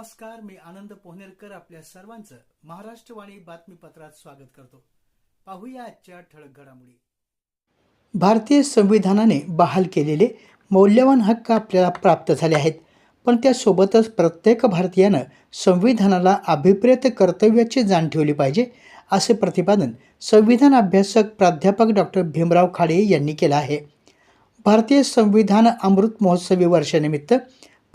नमस्कार मी आनंद पोहनेरकर आपल्या सर्वांचं महाराष्ट्रवाणी बातमीपत्रात स्वागत करतो. पाहूया आजच्या ठळक घडामोडी. भारतीय संविधानाने बहाल केलेले मौल्यवान हक्क आपल्याला प्राप्त झाले आहेत पण त्यासोबतच प्रत्येक भारतीयानं संविधानाला अभिप्रेत कर्तव्याची जाण ठेवली पाहिजे असे प्रतिपादन संविधान अभ्यासक प्राध्यापक डॉक्टर भीमराव खाडे यांनी केलं आहे. भारतीय संविधान अमृत महोत्सवी वर्षानिमित्त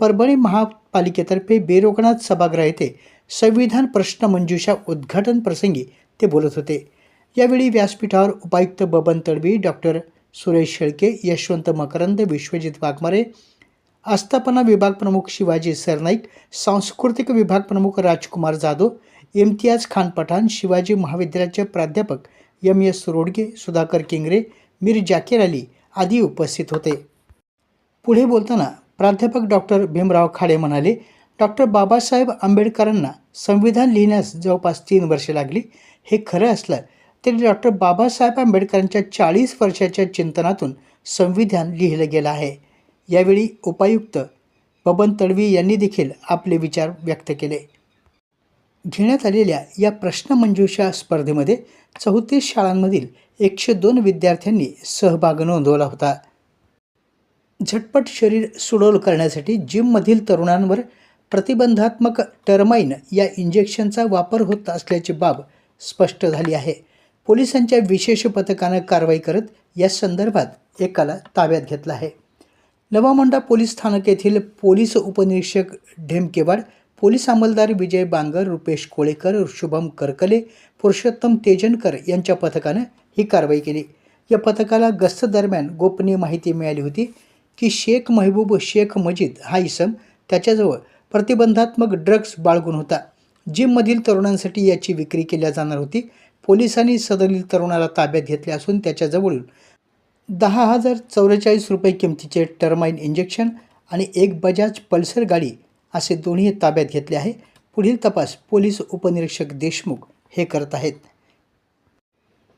परभणी महापालिकेतर्फे बेरोगनाथ सभागृह येथे संविधान प्रश्न मंजुषा उद्घाटन प्रसंगी ते बोलत होते. यावेळी व्यासपीठावर उपायुक्त बबन तडवी डॉक्टर सुरेश शेळके यशवंत मकरंद विश्वजित वाघमारे आस्थापना विभाग प्रमुख शिवाजी सरनाईक सांस्कृतिक विभाग प्रमुख राजकुमार जाधव इम्तियाज खान पठाण शिवाजी महाविद्यालयाचे प्राध्यापक एम एस रोडगे सुधाकर किंगरे मीर जाकीर अली आदी उपस्थित होते. पुढे बोलताना प्राध्यापक डॉक्टर भीमराव खाडे म्हणाले डॉक्टर बाबासाहेब आंबेडकरांना संविधान लिहिण्यास जवळपास तीन वर्षे लागली. हे खरं असलं तरी डॉक्टर बाबासाहेब आंबेडकरांच्या चाळीस वर्षाच्या चिंतनातून संविधान लिहिलं गेलं आहे. यावेळी उपायुक्त बबन तडवी यांनी देखील आपले विचार व्यक्त केले. घेण्यात आलेल्या या प्रश्नमंजुषा स्पर्धेमध्ये चौतीस शाळांमधील एकशे दोन विद्यार्थ्यांनी सहभाग नोंदवला होता. झटपट शरीर सुडौल करण्यासाठी जिममधील तरुणांवर प्रतिबंधात्मक टर्माइन या इंजेक्शनचा वापर होत असल्याची बाब स्पष्ट झाली आहे. पोलिसांच्या विशेष पथकानं कारवाई करत या संदर्भात एकाला ताब्यात घेतलं आहे. नवामोंडा पोलीस स्थानक येथील पोलीस उपनिरीक्षक ढेमकेवाड पोलीस अंमलदार विजय बांगर रुपेश कोळेकर शुभम करकले पुरुषोत्तम तेजनकर यांच्या पथकानं ही कारवाई केली. या पथकाला गस्त दरम्यान गोपनीय माहिती मिळाली होती. की शेख महबूब शेख मजीद हा इसम त्याच्याजवळ प्रतिबंधात्मक ड्रग्ज बाळगून होता. जिममधील तरुणांसाठी याची विक्री केल्या जाणार होती. पोलिसांनी सदरील तरुणाला ताब्यात घेतले असून त्याच्याजवळून दहा हजार चौवेचाळीस रुपये किमतीचे टर्माइन इंजेक्शन आणि एक बजाज पल्सर गाडी असे दोन्ही ताब्यात घेतले आहे. पुढील तपास पोलीस उपनिरीक्षक देशमुख हे करत आहेत.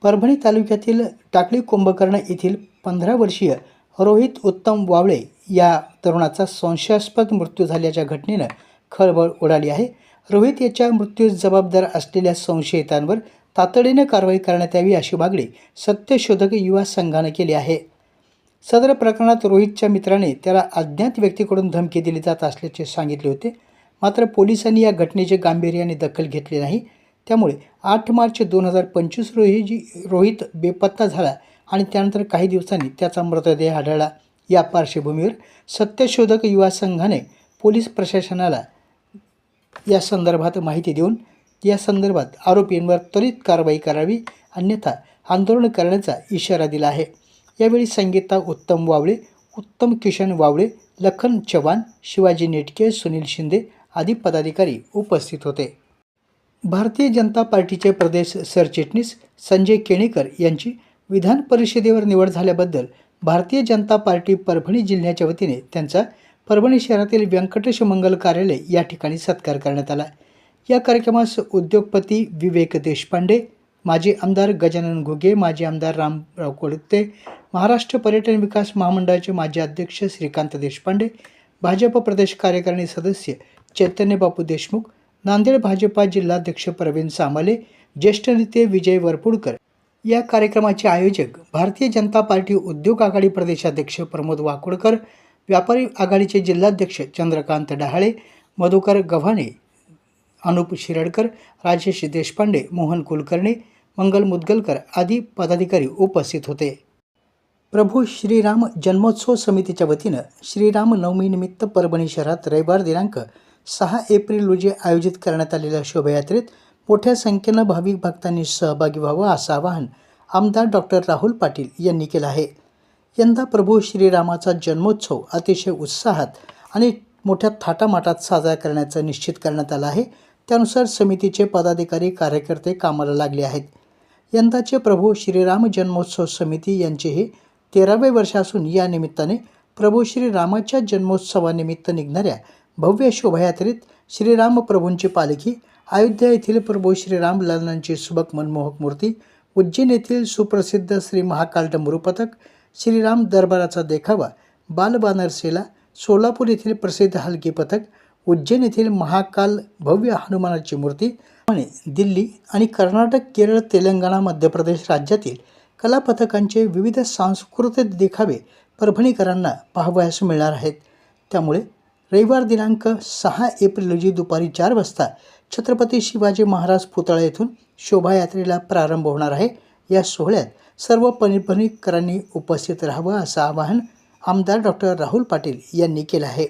परभणी तालुक्यातील टाकळी कुंभकर्ण येथील पंधरा वर्षीय रोहित उत्तम वावळे या तरुणाचा संशयास्पद मृत्यू झाल्याच्या घटनेनं खळबळ उडाली आहे. रोहित याच्या मृत्यूस जबाबदार असलेल्या संशयितांवर तातडीनं कारवाई करण्यात यावी अशी मागणी सत्यशोधक युवा संघानं केली आहे. सदर प्रकरणात रोहितच्या मित्राने त्याला अज्ञात व्यक्तीकडून धमकी दिली जात असल्याचे सांगितले होते. मात्र पोलिसांनी या घटनेचे गांभीर्याने दखल घेतली नाही. त्यामुळे आठ मार्च दोन हजार पंचवीस रोजी रोहित बेपत्ता झाला. आणि त्यानंतर काही दिवसांनी त्याचा मृतदेह आढळला. या पार्श्वभूमीवर सत्यशोधक युवा संघाने पोलीस प्रशासनाला या संदर्भात माहिती देऊन या संदर्भात आरोपींवर त्वरित कारवाई करावी अन्यथा आंदोलन करण्याचा इशारा दिला आहे. यावेळी संगीता उत्तम वावळे उत्तम किशन वावळे लखन चव्हाण शिवाजी नेटके सुनील शिंदे आदी पदाधिकारी उपस्थित होते. भारतीय जनता पार्टीचे प्रदेश सरचिटणीस संजय केणेकर यांची विधान परिषदेवर निवड झाल्याबद्दल भारतीय जनता पार्टी परभणी जिल्ह्याच्या वतीने त्यांचा परभणी शहरातील व्यंकटेश मंगल कार्यालय या ठिकाणी सत्कार करण्यात आला. या कार्यक्रमास उद्योगपती विवेक देशपांडे माजी आमदार गजानन घुगे माजी आमदार रामराव कोळते महाराष्ट्र पर्यटन विकास महामंडळाचे माजी अध्यक्ष श्रीकांत देशपांडे भाजप प्रदेश कार्यकारिणी सदस्य चैतन्य बापू देशमुख नांदेड भाजपा जिल्हाध्यक्ष प्रवीण सामाले ज्येष्ठ नेते विजय वरपुडकर या कार्यक्रमाचे आयोजक भारतीय जनता पार्टी उद्योग आघाडी प्रदेशाध्यक्ष प्रमोद वाकोडकर व्यापारी आघाडीचे जिल्हाध्यक्ष चंद्रकांत डहाळे मधुकर गव्हाणे अनुप शिरडकर राजेश देशपांडे मोहन कुलकर्णी मंगल मुदगलकर आदी पदाधिकारी उपस्थित होते. प्रभू श्रीराम जन्मोत्सव समितीच्या वतीनं श्रीराम नवमीनिमित्त परभणी शहरात रविवार दिनांक सहा एप्रिल रोजी आयोजित करण्यात आलेल्या शोभायात्रेत मोठ्या संख्येनं भाविक भक्तांनी सहभागी व्हावं असं आवाहन आमदार डॉक्टर राहुल पाटील यांनी केलं आहे. यंदा प्रभू श्रीरामाचा जन्मोत्सव अतिशय उत्साहात आणि मोठ्या थाटामाटात साजरा करण्याचं निश्चित करण्यात आलं आहे. त्यानुसार समितीचे पदाधिकारी कार्यकर्ते कामाला लागले आहेत. यंदाचे प्रभू श्रीराम जन्मोत्सव समिती यांचे हे तेरावे वर्ष असून या निमित्ताने प्रभू श्रीरामाच्या जन्मोत्सवानिमित्त निघणाऱ्या भव्य शोभायात्रेत श्रीराम प्रभूंची पालखी अयोध्या येथील प्रभू श्रीराम ललनांची सुबक मनमोहक मूर्ती उज्जैन येथील सुप्रसिद्ध श्री महाकाल डमरू पथक श्रीराम दरबाराचा देखावा बालबानरसेला सोलापूर येथील प्रसिद्ध हलकी पथक उज्जैन येथील महाकाल भव्य हनुमानाची मूर्ती आणि दिल्ली आणि कर्नाटक केरळ तेलंगणा मध्य प्रदेश राज्यातील कलापथकांचे विविध सांस्कृतिक देखावे परभणीकरांना पाहावयास मिळणार आहेत. त्यामुळे रविवार दिनांक सहा एप्रिल रोजी दुपारी चार वाजता छत्रपती शिवाजी महाराज पुतळा येथून शोभायात्रेला प्रारंभ होणार आहे. या सोहळ्यात सर्व परभणीकरांनी उपस्थित राहावं असं आवाहन आमदार डॉक्टर राहुल पाटील यांनी केलं आहे.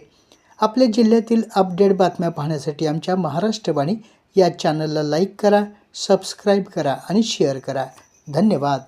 आपल्या जिल्ह्यातील अपडेट बातम्या पाहण्यासाठी आमच्या महाराष्ट्रवाणी या चॅनलला लाईक करा सबस्क्राईब करा आणि शेअर करा. धन्यवाद.